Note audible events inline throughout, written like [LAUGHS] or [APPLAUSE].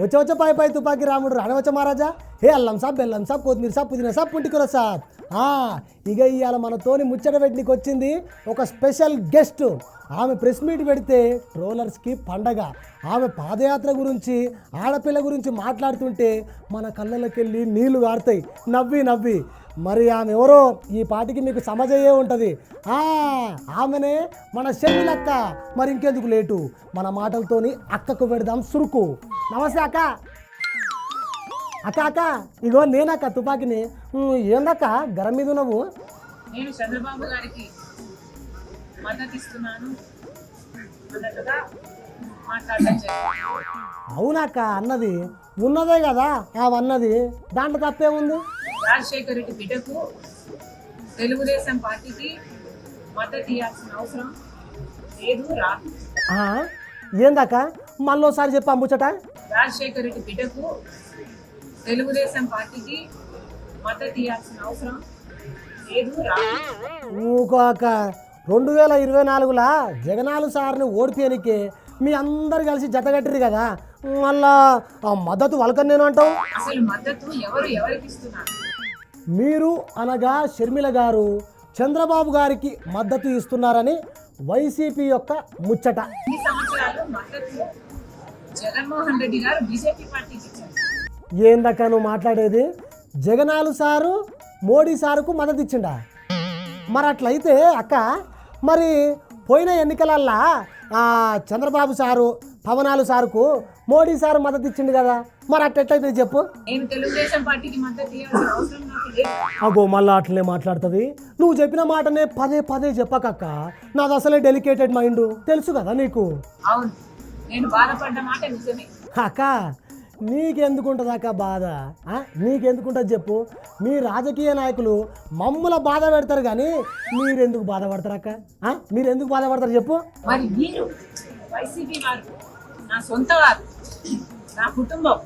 వచ్చే వచ్చే పై పై తుపాకి రాముడు రానవచ్చ మహారాజా. హే అల్లం సాబ్ బెల్లం సాబ్ కొత్తిమీర సాబ్ పుదీనా సాబ్ పుంటికూర సాబ్. ఆ, ఇక ఇవాళ మనతోని ముచ్చట పెట్టినకి వచ్చింది ఒక స్పెషల్ గెస్ట్. ఆమె ప్రెస్ మీట్ పెడితే ట్రోలర్స్కి పండగ. ఆమె పాదయాత్ర గురించి ఆడపిల్ల గురించి మాట్లాడుతుంటే మన కళ్ళలోకి వెళ్ళి నీళ్ళు గారుతాయి నవ్వి నవ్వి. మరి ఆమె ఎవరో? ఈ పాటికి మీకు సమజయ్యే ఉంటుంది. ఆమెనే మన షర్మిలక్క మరి ఇంకెందుకు లేటు? మన మాటలతోని అక్కకు పెడదాం సురుకు. నమస్తే అక్క. అక్క అక్క ఇగో నేనక్క తుపాకిని. ఏందక్క? గరం మీద ఉన్నావు? నేను చంద్రబాబు గారికి మద్దతు ఇస్తున్నాను అన్నట్టుగా మాట్లాడడం జరిగింది. అవునక్క అన్నది. ఉన్నదే కదా ఆ అన్నది. దాంట్లో తప్పే ఉంది రాజశేఖర రెడ్డి బిడ్డకు తెలుగుదేశం పార్టీకి మద్దతు ఇవ్వాల్సిన అవసరం లేదు రాదు. ఆ, ఏందక్క? మళ్ళోసారి చెప్పి పంపుచట రాజశేఖర రెడ్డి బిడ్డకు తెలుగుదేశం పార్టీకి మద్దతు ఇవ్వాల్సిన అవసరం లేదు రాదు. ఊకో అక్క. రెండు వేల ఇరవై నాలుగులా జగనాలు సార్ని ఓడిపోయానికి మీ అందరు కలిసి జతగట్టిరు కదా. మళ్ళా ఆ మద్దతు వలకని నేను అంటావు? అసలు మద్దతు ఎవరు ఎవరికి ఇస్తున్నారు? మీరు అనగా షర్మిల గారు చంద్రబాబు గారికి మద్దతు ఇస్తున్నారని వైసీపీ యొక్క ముచ్చట. ఇన్ని సంవత్సరాలు మద్దతు జగన్మోహన్ రెడ్డి గారు బీజేపీ పార్టీకి ఇచ్చారు. ఏందక్క నువ్వు మాట్లాడేది? జగనాలు సారు మోడీ సారుకు మద్దతు ఇచ్చిండా? మరి అట్లయితే అక్క మరి పోయిన ఎన్నికలల్లా చంద్రబాబు సారు పవనాలు సారుకు మోడీ సారు మద్దతు ఇచ్చిండు కదా. మరి అట్లయితే చెప్పు. అగో మళ్ళా అట్లనే మాట్లాడుతుంది. నువ్వు చెప్పిన మాటనే పదే పదే చెప్పకక్క. నాది అసలే డెలికేటెడ్ మైండ్ తెలుసు కదా నీకు? అక్క నీకెందుకుంటుంది అక్క బాధ? నీకెందుకుంటుంది చెప్పు. మీ రాజకీయ నాయకులు మమ్ముల బాధ పెడతారు కానీ మీరెందుకు బాధపడతారు అక్క? మీరెందుకు బాధపడతారు చెప్పు. మరి మీరు? వైసీపీ వారు. నా సొంత వారు నా కుటుంబం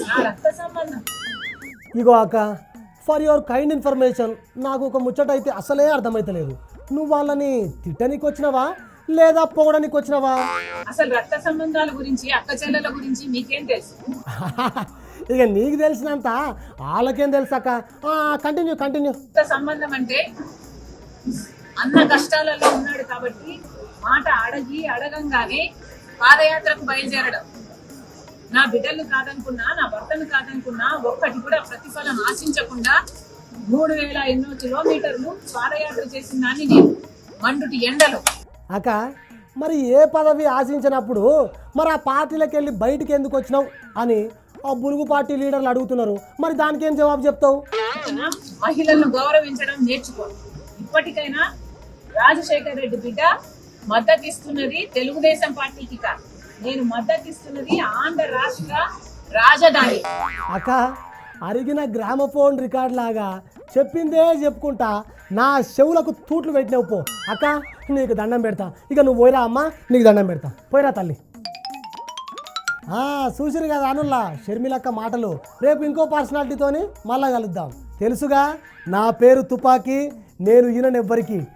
నా రక్త సంబంధం. ఇగో అక్క ఫర్ యువర్ కైండ్ ఇన్ఫర్మేషన్ నాకు ఒక ముచ్చట అయితే అసలే అర్థమైతలేదు నువ్వు వాళ్ళని తిట్టనికి వచ్చినావా? లేదా పొగడానికి వచ్చినావా? అసలు రక్త సంబంధాల గురించి అక్క చెల్లెల గురించి మీకేం తెలుసు? [LAUGHS] ఇక నీకు తెలిసినంత వాళ్ళకేం తెలుసు అక్క? కంటిన్యూ కంటిన్యూ రక్త సంబంధం అంటే అన్న కష్టాలలో ఉన్నాడు కాబట్టి మాట అడగి అడగంగానే పాదయాత్రకు బయలుదేరడం. నా బిడ్డలు కాదనుకున్నా నా భర్తను కాదనుకున్నా ఒక్కటి కూడా ప్రతిఫలం ఆశించకుండా మూడు వేల ఎన్నో కిలోమీటర్లు పాదయాత్ర చేసిన దాన్ని నేను మండుటి ఎండలో. అక్క మరి ఏ పదవి ఆశించినప్పుడు మరి ఆ పార్టీలకు వెళ్ళి బయటికి ఎందుకు వచ్చినావు అని ఆ బులుగు పార్టీ లీడర్లు అడుగుతున్నారు. మరి దానికి ఏం జవాబు చెప్తావు? మహిళలను గౌరవించడం నేర్చుకో. ఇప్పటికైనా రాజశేఖర్ రెడ్డి బిడ్డ మద్దతు ఇస్తున్నది తెలుగుదేశం పార్టీకి కాదు. నేను మద్దతు ఇస్తున్నది ఆంధ్ర రాష్ట్ర రాజధాని. అక్క అరిగిన గ్రామఫోన్ రికార్డ్ లాగా చెప్పిందే చెప్పుకుంటా నా చెవులకు తూట్లు పెట్టినావు పో. అక్క నీకు దండం పెడతా. ఇక నువ్వు పోయిరా అమ్మ నీకు దండం పెడతా. పోయిరా తల్లి. ఆ, చూసిరు కదా అనుల్లా షర్మిలక్క మాటలు. రేపు ఇంకో పర్సనాలిటీతోని మళ్ళా కలుద్దాం. తెలుసుగా నా పేరు తుపాకీ నేను ఈయనెవ్వరికి